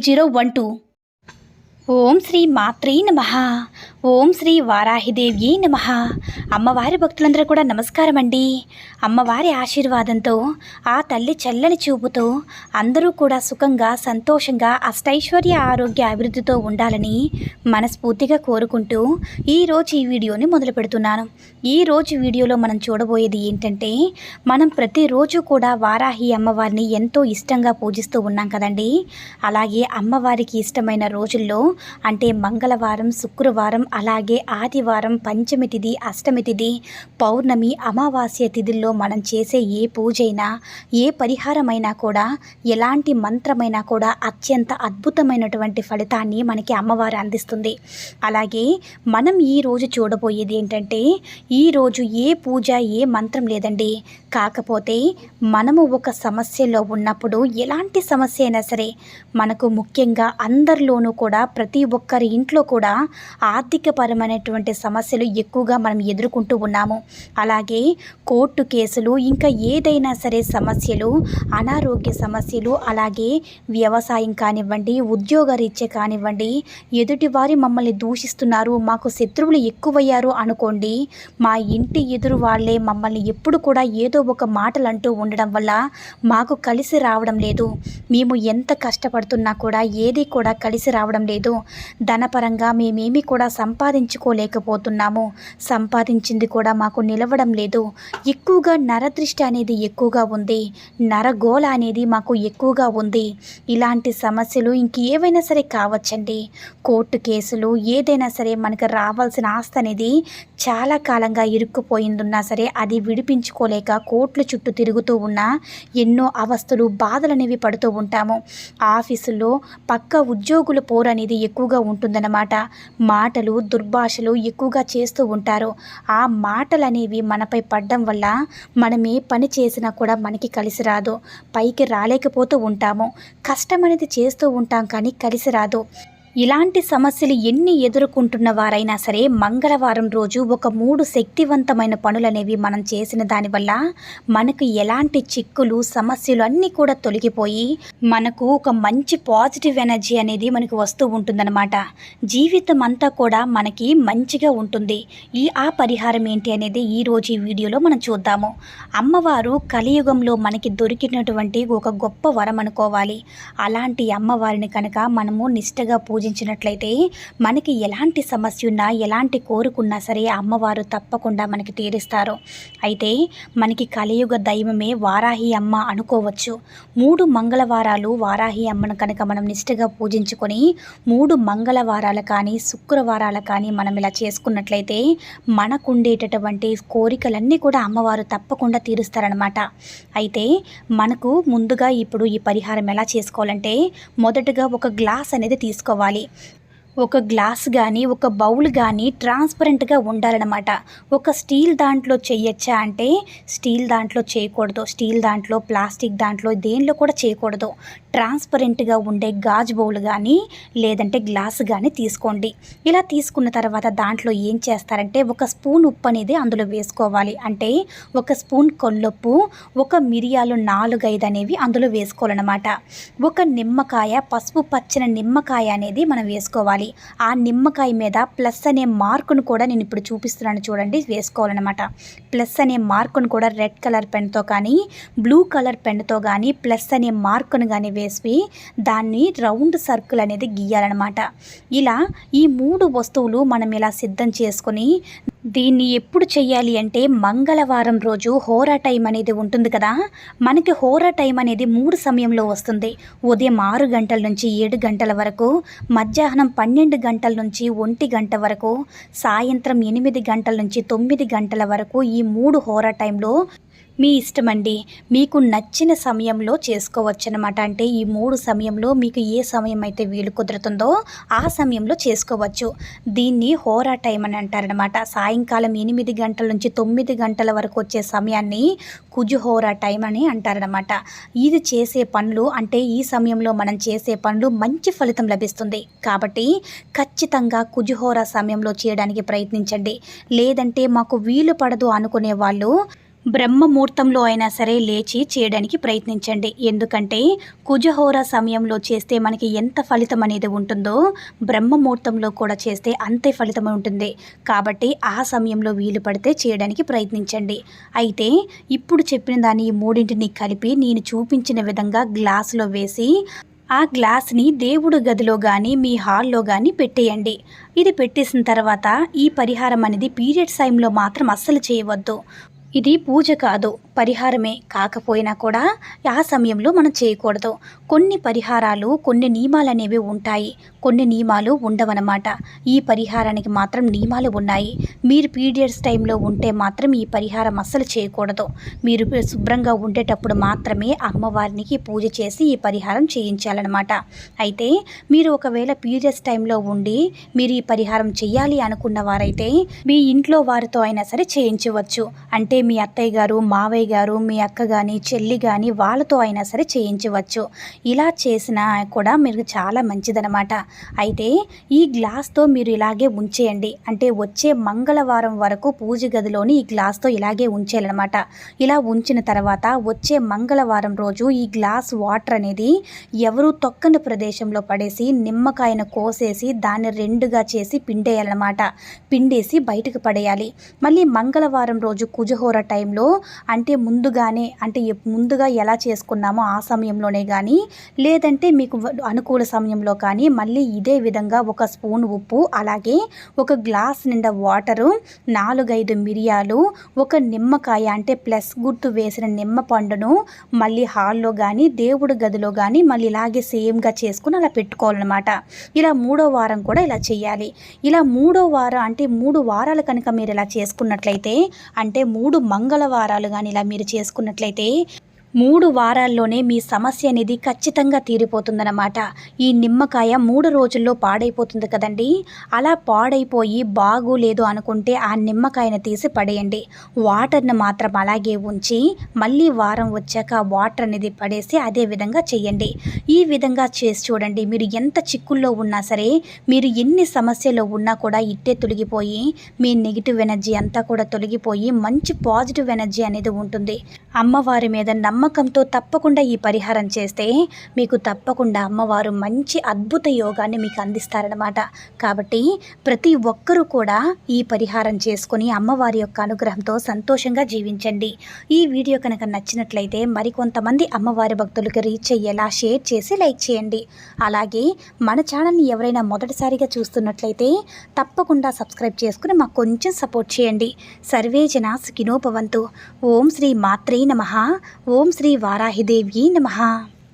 zero one two ఓం శ్రీ మాత్రే నమ ఓం శ్రీ వారాహిదేవి నమ. అమ్మవారి భక్తులందరూ కూడా నమస్కారం అండి అమ్మవారి ఆశీర్వాదంతో ఆ తల్లి చల్లని చూపుతో అందరూ కూడా సుఖంగా సంతోషంగా అష్టైశ్వర్య ఆరోగ్య అభివృద్ధితో ఉండాలని మనస్ఫూర్తిగా కోరుకుంటూ ఈరోజు ఈ వీడియోని మొదలు పెడుతున్నాను. ఈరోజు వీడియోలో మనం చూడబోయేది ఏంటంటే మనం ప్రతిరోజు కూడా వారాహి అమ్మవారిని ఎంతో ఇష్టంగా పూజిస్తూ ఉన్నాం కదండి. అలాగే అమ్మవారికి ఇష్టమైన రోజుల్లో అంటే మంగళవారం శుక్రవారం అలాగే ఆదివారం పంచమి తిథి అష్టమి తిథి పౌర్ణమి అమావాస్య తిథుల్లో మనం చేసే ఏ పూజైనా ఏ పరిహారమైనా కూడా ఎలాంటి మంత్రమైనా కూడా అత్యంత అద్భుతమైనటువంటి ఫలితాన్ని మనకి అమ్మవారు అందిస్తుంది. అలాగే మనం ఈ రోజు చూడబోయేది ఏంటంటే ఈరోజు ఏ పూజ ఏ మంత్రం లేదండి. కాకపోతే మనము ఒక సమస్యలో ఉన్నప్పుడు ఎలాంటి సమస్య అయినా సరే మనకు ముఖ్యంగా అందరిలోనూ కూడా ప్రతి ఒక్కరి ఇంట్లో కూడా ఆర్థిక ఆర్థికపరమైనటువంటి సమస్యలు ఎక్కువగా మనం ఎదుర్కొంటూ ఉన్నాము. అలాగే కోర్టు కేసులు ఇంకా ఏదైనా సరే సమస్యలు అనారోగ్య సమస్యలు అలాగే వ్యవసాయం కానివ్వండి ఉద్యోగరీత్యా కానివ్వండి ఎదుటివారి మమ్మల్ని దూషిస్తున్నారు మాకు శత్రువులు ఎక్కువయ్యారు అనుకోండి మా ఇంటి ఎదురు వాళ్ళే మమ్మల్ని ఎప్పుడు కూడా ఏదో ఒక మాటలు అంటూ ఉండడం వల్ల మాకు కలిసి రావడం లేదు. మేము ఎంత కష్టపడుతున్నా కూడా ఏది కూడా కలిసి రావడం లేదు. ధనపరంగా మేమేమి కూడా సంపాదించుకోలేకపోతున్నాము. సంపాదించింది కూడా మాకు నిలవడం లేదు. ఎక్కువగా నరదృష్టి అనేది ఎక్కువగా ఉంది. నరగోళ అనేది మాకు ఎక్కువగా ఉంది. ఇలాంటి సమస్యలు ఇంకేవైనా సరే కావచ్చండి. కోర్టు కేసులు ఏదైనా సరే మనకు రావాల్సిన ఆస్తి అనేది చాలా కాలంగా ఇరుక్కుపోయిందున్నా సరే అది విడిపించుకోలేక కోర్టుల చుట్టూ తిరుగుతూ ఉన్న ఎన్నో అవస్థలు బాధలు అనేవి పడుతూ ఉంటాము. ఆఫీసుల్లో పక్క ఉద్యోగుల పోరు అనేది ఎక్కువగా ఉంటుందన్నమాట. మాటలు దుర్భాషలు ఎక్కువగా చేస్తూ ఉంటారు. ఆ మాటలు అనేవి మనపై పడడం వల్ల మనం ఏ పని చేసినా కూడా మనకి కలిసి రాదు. పైకి రాలేకపోతూ ఉంటాము. కష్టం అనేది చేస్తూ ఉంటాం కానీ కలిసి రాదు. ఇలాంటి సమస్యలు ఎన్ని ఎదుర్కొంటున్న వారైనా సరే మంగళవారం రోజు ఒక మూడు శక్తివంతమైన పనులనేవి మనం చేసిన దానివల్ల మనకు ఎలాంటి చిక్కులు సమస్యలు అన్నీ కూడా తొలగిపోయి మనకు ఒక మంచి పాజిటివ్ ఎనర్జీ అనేది మనకు వస్తూ ఉంటుందన్నమాట. జీవితం అంతా కూడా మనకి మంచిగా ఉంటుంది. ఈ ఆ పరిహారం ఏంటి అనేది ఈ రోజు ఈ వీడియోలో మనం చూద్దాము. అమ్మవారు కలియుగంలో మనకి దొరికినటువంటి ఒక గొప్ప వరం అనుకోవాలి. అలాంటి అమ్మవారిని కనుక మనము నిష్టగా పూజించినట్లయితే మనకి ఎలాంటి సమస్య ఉన్నా ఎలాంటి కోరుకున్నా సరే అమ్మవారు తప్పకుండా మనకి తీరుస్తారు. అయితే మనకి కలియుగ దైవమే వారాహి అమ్మ అనుకోవచ్చు. మూడు మంగళవారాలు వారాహి అమ్మను కనుక మనం నిష్ఠగా పూజించుకొని మూడు మంగళవారాలు కానీ శుక్రవారాలు కానీ మనం ఇలా చేసుకున్నట్లయితే మనకుండేటటువంటి కోరికలన్నీ కూడా అమ్మవారు తప్పకుండా తీరుస్తారనమాట అయితే మనకు ముందుగా ఇప్పుడు ఈ పరిహారం ఎలా చేసుకోవాలంటే మొదటగా ఒక గ్లాస్ అనేది తీసుకోవాలి. చేసుకోవాలి ఒక గ్లాస్ కానీ ఒక బౌల్ కానీ ట్రాన్స్పరెంట్గా ఉండాలన్నమాట. ఒక స్టీల్ దాంట్లో చేయొచ్చా అంటే స్టీల్ దాంట్లో చేయకూడదు. స్టీల్ దాంట్లో ప్లాస్టిక్ దాంట్లో దేనిలో కూడా చేయకూడదు. ట్రాన్స్పరెంట్గా ఉండే గాజు బౌల్ కానీ లేదంటే గ్లాస్ కానీ తీసుకోండి. ఇలా తీసుకున్న తర్వాత దాంట్లో ఏం చేస్తారంటే ఒక స్పూన్ ఉప్పు అనేది అందులో వేసుకోవాలి. అంటే ఒక స్పూన్ కొల్లొప్పు ఒక మిరియాలు నాలుగైదు అనేవి అందులో వేసుకోవాలన్నమాట. ఒక నిమ్మకాయ పసుపు పచ్చని నిమ్మకాయ అనేది మనం వేసుకోవాలి. ఆ నిమ్మకాయ మీద ప్లస్ అనే మార్కును కూడా నేను ఇప్పుడు చూపిస్తున్నాను చూడండి వేసుకోవాలన్నమాట. ప్లస్ అనే మార్కును కూడా రెడ్ కలర్ పెన్తో కానీ బ్లూ కలర్ పెన్తో కానీ ప్లస్ అనే మార్కును కానీ వేసి దాన్ని రౌండ్ సర్కిల్ అనేది గీయాలన్నమాట. ఇలా ఈ మూడు వస్తువులు మనం ఇలా సిద్ధం చేసుకొని దీన్ని ఎప్పుడు చెయ్యాలి అంటే మంగళవారం రోజు హోరా టైం అనేది ఉంటుంది కదా? మనకి హోరా టైం అనేది మూడు సమయంలో వస్తుంది. ఉదయం ఆరు గంటల నుంచి ఏడు గంటల వరకు మధ్యాహ్నం పన్నెండు గంటల నుంచి ఒంటి గంట వరకు సాయంత్రం ఎనిమిది గంటల నుంచి తొమ్మిది గంటల వరకు ఈ మూడు హోరా టైంలో మీ ఇష్టమండి. మీకు నచ్చిన సమయంలో చేసుకోవచ్చు అనమాట అంటే ఈ మూడు సమయంలో మీకు ఏ సమయం అయితే వీలు కుదురుతుందో ఆ సమయంలో చేసుకోవచ్చు. దీన్ని హోరా టైం అని అంటారనమాట సాయంకాలం ఎనిమిది గంటల నుంచి తొమ్మిది గంటల వరకు వచ్చే సమయాన్ని కుజుహోరా టైం అని అంటారనమాట ఇది చేసే పనులు అంటే ఈ సమయంలో మనం చేసే పనులు మంచి ఫలితం లభిస్తుంది. కాబట్టి ఖచ్చితంగా కుజుహోరా సమయంలో చేయడానికి ప్రయత్నించండి. లేదంటే మాకు వీలు పడదు అనుకునే వాళ్ళు బ్రహ్మముహూర్తంలో అయినా సరే లేచి చేయడానికి ప్రయత్నించండి. ఎందుకంటే కుజహోర సమయంలో చేస్తే మనకి ఎంత ఫలితం అనేది ఉంటుందో బ్రహ్మముహూర్తంలో కూడా చేస్తే అంతే ఫలితం ఉంటుంది. కాబట్టి ఆ సమయంలో వీలు పడితే చేయడానికి ప్రయత్నించండి. అయితే ఇప్పుడు చెప్పిన దాన్ని ఈ మూడింటిని కలిపి నేను చూపించిన విధంగా గ్లాసులో వేసి ఆ గ్లాస్ని దేవుడు గదిలో కానీ మీ హాల్లో కానీ పెట్టేయండి. ఇది పెట్టేసిన తర్వాత ఈ పరిహారం అనేది పీరియడ్స్ టైంలో మాత్రం అస్సలు చేయవద్దు. ఇది పూజ కాదు పరిహారమే. కాకపోయినా కూడా ఆ సమయంలో మనం చేయకూడదు. కొన్ని పరిహారాలు కొన్ని నియమాలు అనేవి ఉంటాయి. కొన్ని నియమాలు ఉండవన్నమాట. ఈ పరిహారానికి మాత్రం నియమాలు ఉన్నాయి. మీరు పీరియడ్స్ టైంలో ఉంటే మాత్రం ఈ పరిహారం అస్సలు చేయకూడదు. మీరు శుభ్రంగా ఉండేటప్పుడు మాత్రమే అమ్మవారికి పూజ చేసి ఈ పరిహారం చేయించాలన్నమాట. అయితే మీరు ఒకవేళ పీరియడ్స్ టైంలో ఉండి మీరు ఈ పరిహారం చేయాలి అనుకున్న వారైతే మీ ఇంట్లో వారితో అయినా సరే చేయించవచ్చు. అంటే మీ అత్తయ్య గారు మావయ్య గారు మీ అక్క కానీ చెల్లి కానీ వాళ్ళతో అయినా సరే చేయించవచ్చు. ఇలా చేసినా కూడా మీరు చాలా మంచిదనమాట అయితే ఈ గ్లాస్తో మీరు ఇలాగే ఉంచేయండి. అంటే వచ్చే మంగళవారం వరకు పూజ గదిలోని ఈ గ్లాస్తో ఇలాగే ఉంచేయాలన్నమాట. ఇలా ఉంచిన తర్వాత వచ్చే మంగళవారం రోజు ఈ గ్లాస్ వాటర్ అనేది ఎవరు తొక్కని ప్రదేశంలో పడేసి నిమ్మకాయను కోసేసి దాన్ని రెండుగా చేసి పిండేయాలన్నమాట. పిండేసి బయటకు పడేయాలి. మళ్ళీ మంగళవారం రోజు కుజహో కూర టైంలో అంటే ముందుగానే అంటే ముందుగా ఎలా చేసుకున్నామో ఆ సమయంలోనే కానీ లేదంటే మీకు అనుకూల సమయంలో కానీ మళ్ళీ ఇదే విధంగా ఒక స్పూన్ ఉప్పు అలాగే ఒక గ్లాస్ నిండా వాటరు నాలుగైదు మిరియాలు ఒక నిమ్మకాయ అంటే ప్లస్ గుర్తు వేసిన నిమ్మ పండును మళ్ళీ హాల్లో కానీ దేవుడి గదిలో కానీ మళ్ళీ ఇలాగే సేమ్గా చేసుకుని అలా పెట్టుకోవాలన్నమాట. ఇలా మూడో వారం కూడా ఇలా చేయాలి. ఇలా మూడో వారం అంటే మూడు వారాలు కనుక మీరు ఇలా చేసుకున్నట్లయితే అంటే మూడు మంగళవారాలు కానీ ఇలా మీరు చేసుకున్నట్లయితే మూడు వారాల్లోనే మీ సమస్య అనేది ఖచ్చితంగా తీరిపోతుందన్నమాట. ఈ నిమ్మకాయ మూడు రోజుల్లో పాడైపోతుంది కదండి. అలా పాడైపోయి బాగోలేదు అనుకుంటే ఆ నిమ్మకాయను తీసి పడేయండి. వాటర్ని మాత్రం అలాగే ఉంచి మళ్ళీ వారం వచ్చాక వాటర్ అనేది పడేసి అదే విధంగా చేయండి. ఈ విధంగా చేసి చూడండి మీరు ఎంత చిక్కుల్లో ఉన్నా సరే మీరు ఎన్ని సమస్యలు ఉన్నా కూడా ఇట్టే తొలగిపోయి మీ నెగిటివ్ ఎనర్జీ అంతా కూడా తొలగిపోయి మంచి పాజిటివ్ ఎనర్జీ అనేది ఉంటుంది. అమ్మవారి మీద నమ్మకంతో తప్పకుండా ఈ పరిహారం చేస్తే మీకు తప్పకుండా అమ్మవారు మంచి అద్భుత యోగాన్ని మీకు అందిస్తారనమాట కాబట్టి ప్రతి ఒక్కరూ కూడా ఈ పరిహారం చేసుకుని అమ్మవారి యొక్క అనుగ్రహంతో సంతోషంగా జీవించండి. ఈ వీడియో కనుక నచ్చినట్లయితే మరికొంతమంది అమ్మవారి భక్తులకు రీచ్ అయ్యేలా షేర్ చేసి లైక్ చేయండి. అలాగే మన ఛానల్ని ఎవరైనా మొదటిసారిగా చూస్తున్నట్లయితే తప్పకుండా సబ్స్క్రైబ్ చేసుకుని మాకు కొంచెం సపోర్ట్ చేయండి. సర్వేజన సుఖినోపవంతు ఓం శ్రీ మాత్రే నమ. ఓం శ్రీ వారాహిదేవి నమ